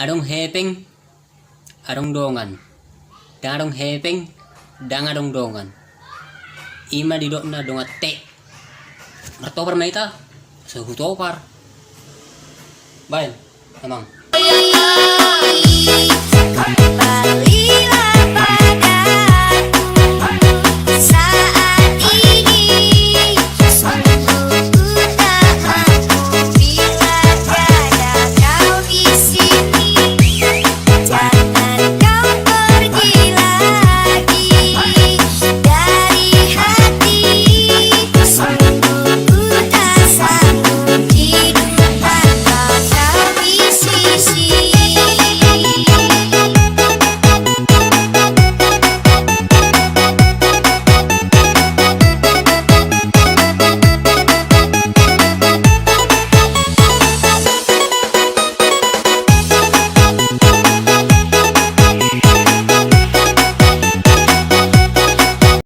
Adong heping, adong dongan. Darong heping, dang adong dongan. Ima di dok na dongat te. Martopar na ita. Sa hutopar. Bayan, amang.